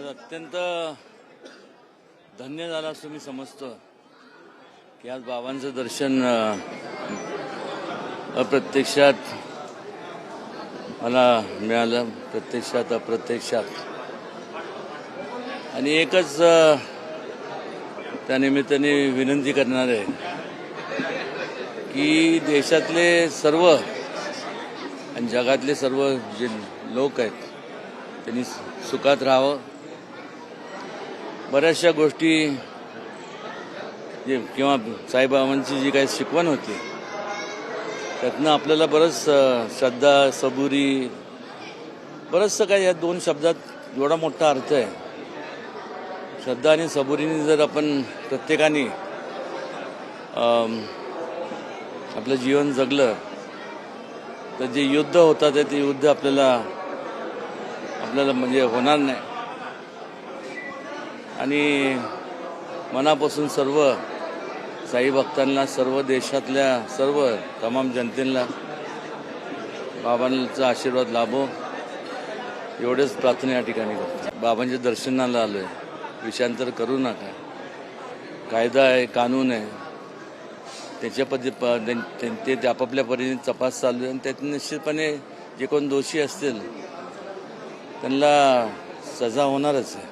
आज अत्यंत धन्य झाला असं मी समजतो की आज बाबांचं दर्शन अप्रत्यक्षात मला मिळालं प्रत्यक्षात अप्रत्यक्षात. आणि एकच त्या निमित्ताने विनंती करणार आहे की देशातले सर्व आणि जगातले सर्व जे लोक आहेत त्यांनी सुखात राहावं. बऱ्याचशा गोष्टी जे किंवा साईबाबांची जी काही शिकवण होती त्यातनं आपल्याला बरंच श्रद्धा सबुरी बरंचसं काही या दोन शब्दात एवढा मोठा अर्थ आहे. श्रद्धा आणि सबुरीने जर आपण प्रत्येकाने आपलं जीवन जगलं तर जे युद्ध होतात ते युद्ध आपल्याला आपल्याला म्हणजे होणार नाही. आणि मनापासून सर्व साई भक्तांना सर्व देशातल्या सर्व तमाम जनतेला बाबांचा आशीर्वाद लाभो. एवढेच प्रार्थना या ठिकाणी करतो. बाबांच्या दर्शनाला आलोय. विषयांतर करू नका. कायदा आहे कानून आहे. त्याच्या पद्धती ते- ते ते आपापल्या परीने तपास चालू आहे आणि त्यात निश्चितपणे जे कोण दोषी असतील त्यांना सजा होणारच आहे.